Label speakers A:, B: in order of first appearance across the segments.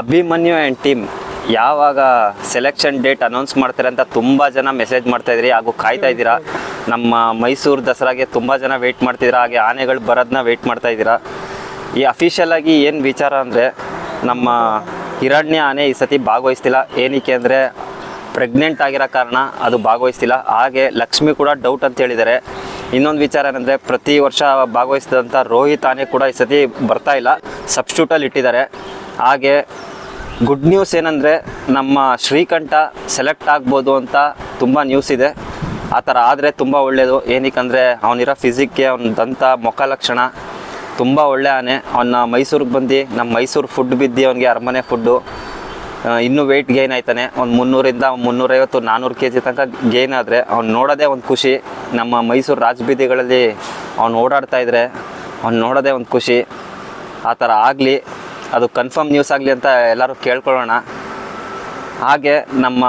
A: Abhimanyu and team ಯಾವಾಗ selection date announce ಮಾಡ್ತಾರೆ ಅಂತ ತುಂಬ ಜನ ಮೆಸೇಜ್ ಮಾಡ್ತಾ ಇದ್ರಿ ಹಾಗೂ ಕಾಯ್ತಾ ಇದ್ದೀರಾ? ನಮ್ಮ ಮೈಸೂರು ದಸರಾಗೆ ತುಂಬ ಜನ ವೆಯ್ಟ್ ಮಾಡ್ತಿದ್ದೀರಾ? ಹಾಗೆ ಆನೆಗಳು ಬರೋದನ್ನ ವೆಯ್ಟ್ ಮಾಡ್ತಾ ಇದ್ದೀರಾ? ಈ ಅಫಿಷಿಯಲ್ ಆಗಿ ಏನು ವಿಚಾರ ಅಂದರೆ ನಮ್ಮ ಹಿರಣ್ಯ ಆನೆ ಈ ಸತಿ ಭಾಗವಹಿಸ್ತಿಲ್ಲ. ಏನಕ್ಕೆ ಅಂದರೆ ಪ್ರೆಗ್ನೆಂಟ್ ಆಗಿರೋ ಕಾರಣ ಅದು ಭಾಗವಹಿಸ್ತಿಲ್ಲ. ಹಾಗೆ ಲಕ್ಷ್ಮಿ ಕೂಡ ಡೌಟ್ ಅಂತ ಹೇಳಿದ್ದಾರೆ. ಇನ್ನೊಂದು ವಿಚಾರ ಏನಂದರೆ ಪ್ರತಿ ವರ್ಷ ಭಾಗವಹಿಸಿದಂಥ ರೋಹಿತ್ ಆನೆ ಕೂಡ ಈ ಸತಿ ಬರ್ತಾ ಇಲ್ಲ. ಸಬ್ಸ್ಟ್ಯೂಟಲ್ಲಿ ಇಟ್ಟಿದ್ದಾರೆ. ಹಾಗೆ ಗುಡ್ ನ್ಯೂಸ್ ಏನಂದರೆ ನಮ್ಮ ಶ್ರೀಕಂಠ ಸೆಲೆಕ್ಟ್ ಆಗ್ಬೋದು ಅಂತ ತುಂಬ ನ್ಯೂಸ್ ಇದೆ. ಆ ಥರ ಆದರೆ ತುಂಬ ಒಳ್ಳೆಯದು ಏನಕ್ಕಂದರೆ ಅವನಿರೋ ಫಿಸಿಕ್ಗೆ ಅವನ ದಂತ ಮುಖ ಲಕ್ಷಣ ತುಂಬ ಒಳ್ಳೆ ಆನೆ. ಅವನ ಮೈಸೂರಿಗೆ ಬಂದು ನಮ್ಮ ಮೈಸೂರು ಫುಡ್ ಬಿದ್ದು ಅವನಿಗೆ ಅರಮನೆ ಫುಡ್ಡು ಇನ್ನೂ ವೆಯ್ಟ್ ಗೇನ್ ಆಯ್ತಾನೆ. ಒಂದು ಮುನ್ನೂರಿಂದ ಮುನ್ನೂರೈವತ್ತು ನಾನ್ನೂರು ಕೆ ಜಿ ತನಕ ಗೇನ್ ಆದರೆ ಅವ್ನು ನೋಡೋದೇ ಒಂದು ಖುಷಿ. ನಮ್ಮ ಮೈಸೂರು ರಾಜಬೀದಿಗಳಲ್ಲಿ ಅವ್ನು ಓಡಾಡ್ತಾ ಇದ್ರೆ ಅವ್ನು ನೋಡೋದೇ ಒಂದು ಖುಷಿ. ಆ ಥರ ಆಗಲಿ. ಅದು ಕನ್ಫರ್ಮ್ ನ್ಯೂಸ್ ಆಗಲಿ ಅಂತ ಎಲ್ಲರೂ ಕೇಳ್ಕೊಳ್ಳೋಣ. ಹಾಗೆ ನಮ್ಮ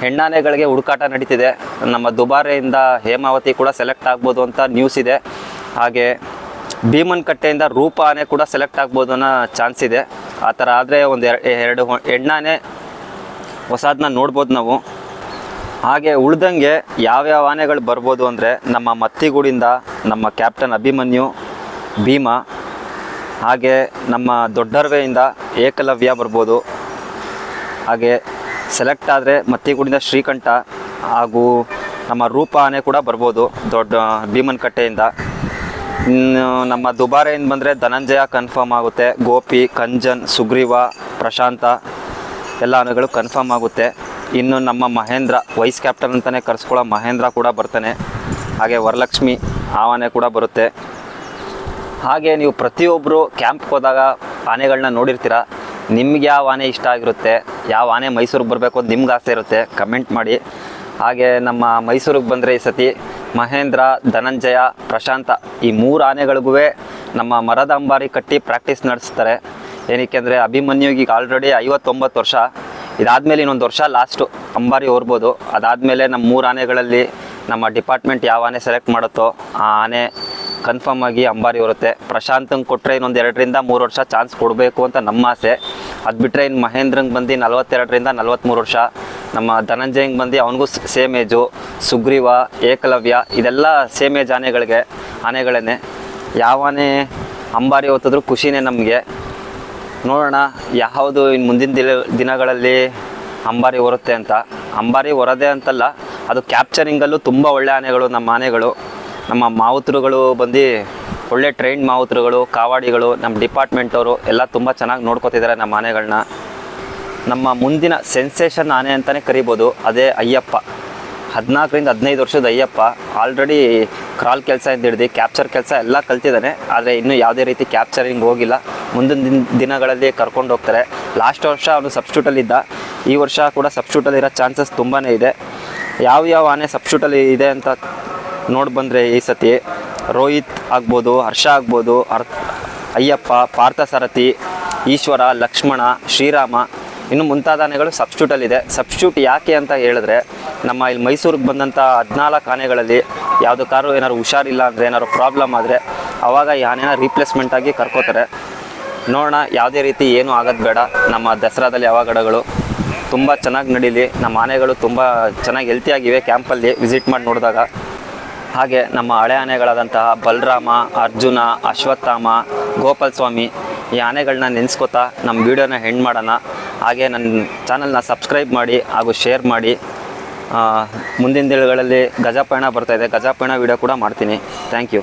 A: ಹೆಣ್ಣಾನೆಗಳಿಗೆ ಹುಡುಕಾಟ ನಡೀತಿದೆ. ನಮ್ಮ ದುಬಾರೆಯಿಂದ ಹೇಮಾವತಿ ಕೂಡ ಸೆಲೆಕ್ಟ್ ಆಗ್ಬೋದು ಅಂತ ನ್ಯೂಸ್ ಇದೆ. ಹಾಗೆ ಭೀಮನ್ ಕಟ್ಟೆಯಿಂದ ರೂಪ ಆನೆ ಕೂಡ ಸೆಲೆಕ್ಟ್ ಆಗ್ಬೋದು ಅನ್ನೋ ಚಾನ್ಸ್ ಇದೆ. ಆ ಥರ ಆದರೆ ಒಂದು ಎರ- ಎರಡು ಹೆಣ್ಣಾನೆ ಹೊಸದನ್ನ ನೋಡ್ಬೋದು ನಾವು. ಹಾಗೆ ಉಳ್ದಂಗೆ ಯಾವ್ಯಾವ ಆನೆಗಳು ಬರ್ಬೋದು ಅಂದರೆ ನಮ್ಮ ಮತ್ತಿಗೂಡಿಂದ ನಮ್ಮ ಕ್ಯಾಪ್ಟನ್ ಅಭಿಮನ್ಯು, ಭೀಮ ಹಾಗೆ ನಮ್ಮ ದೊಡ್ಡರ್ವೆಯಿಂದ ಏಕಲವ್ಯ ಬರ್ಬೋದು. ಹಾಗೆ ಸೆಲೆಕ್ಟ್ ಆದರೆ ಮತ್ತಿಗೂಡಿಂದ ಶ್ರೀಕಂಠ ಹಾಗೂ ನಮ್ಮ ರೂಪ ಆನೆ ಕೂಡ ಬರ್ಬೋದು ದೊಡ್ಡ ಭೀಮನ್ ಕಟ್ಟೆಯಿಂದ. ಇನ್ನು ನಮ್ಮ ದುಬಾರೆಯಿಂದ ಬಂದರೆ ಧನಂಜಯ ಕನ್ಫರ್ಮ್ ಆಗುತ್ತೆ. ಗೋಪಿ, ಕಂಜನ್, ಸುಗ್ರೀವ, ಪ್ರಶಾಂತ ಎಲ್ಲ ಆನೆಗಳು ಕನ್ಫರ್ಮ್ ಆಗುತ್ತೆ. ಇನ್ನು ನಮ್ಮ ಮಹೇಂದ್ರ ವೈಸ್ ಕ್ಯಾಪ್ಟನ್ ಅಂತಲೇ ಕರೆಸ್ಕೊಳ್ಳೋ ಮಹೇಂದ್ರ ಕೂಡ ಬರ್ತಾನೆ. ಹಾಗೆ ವರಲಕ್ಷ್ಮಿ ಆ ಆನೆ ಕೂಡ ಬರುತ್ತೆ. ಹಾಗೆ ನೀವು ಪ್ರತಿಯೊಬ್ಬರು ಕ್ಯಾಂಪ್ಗೆ ಹೋದಾಗ ಆನೆಗಳನ್ನ ನೋಡಿರ್ತೀರ? ನಿಮ್ಗೆ ಯಾವ ಆನೆ ಇಷ್ಟ ಆಗಿರುತ್ತೆ? ಯಾವ ಆನೆ ಮೈಸೂರಿಗೆ ಬರಬೇಕು ಅಂತ ನಿಮ್ಗೆ ಆಸೆ ಇರುತ್ತೆ? ಕಮೆಂಟ್ ಮಾಡಿ. ಹಾಗೆ ನಮ್ಮ ಮೈಸೂರಿಗೆ ಬಂದರೆ ಈ ಸತಿ ಮಹೇಂದ್ರ, ಧನಂಜಯ, ಪ್ರಶಾಂತ ಈ ಮೂರು ಆನೆಗಳಿಗೂ ನಮ್ಮ ಮರದ ಅಂಬಾರಿ ಕಟ್ಟಿ ಪ್ರಾಕ್ಟೀಸ್ ನಡೆಸ್ತಾರೆ. ಏನಕ್ಕೆ ಅಂದರೆ ಅಭಿಮನ್ಯುಗೆ ಈಗ ಆಲ್ರೆಡಿ ಐವತ್ತೊಂಬತ್ತು ವರ್ಷ. ಇದಾದಮೇಲೆ ಇನ್ನೊಂದು ವರ್ಷ ಲಾಸ್ಟು ಅಂಬಾರಿ ಓರ್ಬೋದು ಅದಾದಮೇಲೆ ನಮ್ಮ ಮೂರು ಆನೆಗಳಲ್ಲಿ ನಮ್ಮ ಡಿಪಾರ್ಟ್ಮೆಂಟ್ ಯಾವ ಆನೆ ಸೆಲೆಕ್ಟ್ ಮಾಡುತ್ತೋ ಆ ಆನೆ ಕನ್ಫರ್ಮ್ ಆಗಿ ಅಂಬಾರಿ ಬರುತ್ತೆ ಪ್ರಶಾಂತಂಗೆ ಕೊಟ್ಟರೆ ಇನ್ನೊಂದು ಎರಡರಿಂದ ಮೂರು ವರ್ಷ ಚಾನ್ಸ್ ಕೊಡಬೇಕು ಅಂತ ನಮ್ಮ ಆಸೆ. ಅದು ಬಿಟ್ಟರೆ ಇನ್ನು ಮಹೇಂದ್ರಂಗೆ ಬಂದು ನಲ್ವತ್ತೆರಡರಿಂದ ನಲ್ವತ್ತ್ಮೂರು ವರ್ಷ. ನಮ್ಮ ಧನಂಜಯಂಗೆ ಬಂದು ಅವನಿಗೂ ಸೇಮ್ ಏಜು. ಸುಗ್ರೀವ, ಏಕಲವ್ಯ, ಇದೆಲ್ಲ ಸೇಮ್ ಏಜ್ ಆನೆಗಳಿಗೆ ಆನೆಗಳೇ ಯಾವ ಆನೆ ಅಂಬಾರಿ ಹೊತ್ತಿದ್ರು ಖುಷಿನೇ ನಮಗೆ. ನೋಡೋಣ ಯಾವುದು ಇನ್ನು ಮುಂದಿನ ದಿನ, ದಿನಗಳಲ್ಲಿ ಅಂಬಾರಿ ಹೊರುತ್ತೆ ಅಂತ. ಅಂಬಾರಿ ಹೊರದೆ ಅಂತಲ್ಲ, ಅದು ಕ್ಯಾಪ್ಚರಿಂಗಲ್ಲೂ ತುಂಬ ಒಳ್ಳೆ ಆನೆಗಳು ನಮ್ಮ ಆನೆಗಳು. ನಮ್ಮ ಮಾವುತರುಗಳು ಬಂದು ಒಳ್ಳೆ ಟ್ರೈನ್ ಮಾವುತರುಗಳು, ಕಾವಾಡಿಗಳು, ನಮ್ಮ ಡಿಪಾರ್ಟ್ಮೆಂಟವರು ಎಲ್ಲ ತುಂಬ ಚೆನ್ನಾಗಿ ನೋಡ್ಕೋತಿದ್ದಾರೆ ನಮ್ಮ ಆನೆಗಳನ್ನ ನಮ್ಮ ಮುಂದಿನ ಸೆನ್ಸೇಷನ್ ಆನೆ ಅಂತಲೇ ಕರಿಬೋದು, ಅದೇ ಅಯ್ಯಪ್ಪ. ಹದಿನಾಲ್ಕರಿಂದ ಹದಿನೈದು ವರ್ಷದ ಅಯ್ಯಪ್ಪ. ಆಲ್ರೆಡಿ ಕ್ರಾಲ್ ಕೆಲಸ ಅಂತ ಹಿಡಿದು ಕ್ಯಾಪ್ಚರ್ ಕೆಲಸ ಎಲ್ಲ ಕಲ್ತಿದ್ದಾನೆ. ಆದರೆ ಇನ್ನೂ ಯಾವುದೇ ರೀತಿ ಕ್ಯಾಪ್ಚರಿಂಗ್ ಹೋಗಿಲ್ಲ. ಮುಂದಿನ ದಿನ, ದಿನಗಳಲ್ಲಿ ಕರ್ಕೊಂಡು ಹೋಗ್ತಾರೆ. ಲಾಸ್ಟ್ ವರ್ಷ ಅವನು ಸಬ್ಸ್ಟ್ಯೂಟಲ್ಲಿದ್ದ ಈ ವರ್ಷ ಕೂಡ ಸಬ್ಸ್ಟ್ಯೂಟಲ್ಲಿರೋ ಚಾನ್ಸಸ್ ತುಂಬಾ ಇದೆ. ಯಾವ ಯಾವ ಆನೆ ಸಬ್ಸ್ಟ್ಯೂಟಲ್ಲಿ ಇದೆ ಅಂತ ನೋಡಿ ಬಂದರೆ ಈ ಸತಿ ರೋಹಿತ್ ಆಗ್ಬೋದು, ಹರ್ಷ ಆಗ್ಬೋದು, ಅರ್ ಅಯ್ಯಪ್ಪ ಪಾರ್ಥಸಾರಥಿ ಈಶ್ವರ, ಲಕ್ಷ್ಮಣ, ಶ್ರೀರಾಮ. ಇನ್ನು ಮುಂತಾದ ಆನೆಗಳು ಸಬ್ಸ್ಟ್ಯೂಟಲ್ಲಿದೆ ಸಬ್ಸ್ಟ್ಯೂಟ್ ಯಾಕೆ ಅಂತ ಹೇಳಿದ್ರೆ, ನಮ್ಮ ಇಲ್ಲಿ ಮೈಸೂರಿಗೆ ಬಂದಂಥ ಹದಿನಾಲ್ಕು ಆನೆಗಳಲ್ಲಿ ಯಾವುದೋ ಕಾರು ಏನಾದ್ರು ಹುಷಾರಿಲ್ಲ ಅಂದರೆ, ಏನಾದ್ರು ಪ್ರಾಬ್ಲಮ್ ಆದರೆ ಆವಾಗ ಈ ಆನೆನ ರೀಪ್ಲೇಸ್ಮೆಂಟ್ ಆಗಿ ಕರ್ಕೋತಾರೆ. ನೋಡೋಣ, ಯಾವುದೇ ರೀತಿ ಏನೂ ಆಗೋದು ಬೇಡ. ನಮ್ಮ ದಸರಾದಲ್ಲಿ ಯಾವಾಗಡಗಳು ತುಂಬ ಚೆನ್ನಾಗಿ ನಡೀಲಿ. ನಮ್ಮ ಆನೆಗಳು ತುಂಬ ಚೆನ್ನಾಗಿ ಹೆಲ್ತಿಯಾಗಿವೆ ಕ್ಯಾಂಪಲ್ಲಿ ವಿಸಿಟ್ ಮಾಡಿ ನೋಡಿದಾಗ ಹಾಗೆ ನಮ್ಮ ಹಳೆ ಆನೆಗಳಾದಂತಹ ಬಲರಾಮ, ಅರ್ಜುನ, ಅಶ್ವತ್ಥಾಮ ಗೋಪಾಲ್ ಸ್ವಾಮಿ ಈ ಆನೆಗಳನ್ನ ನೆನೆಸ್ಕೊತಾ ನಮ್ಮ ವೀಡಿಯೋನ ಹೆಣ್ಣು ಮಾಡೋಣ. ಹಾಗೆ ನನ್ನ ಚಾನಲ್ನ ಸಬ್ಸ್ಕ್ರೈಬ್ ಮಾಡಿ ಹಾಗೂ ಶೇರ್ ಮಾಡಿ. ಮುಂದಿನ ದಿನಗಳಲ್ಲಿ ಗಜಪಯಣ ಬರ್ತಾಯಿದೆ ಗಜಪಯಣ ವೀಡಿಯೋ ಕೂಡ ಮಾಡ್ತೀನಿ. Thank you.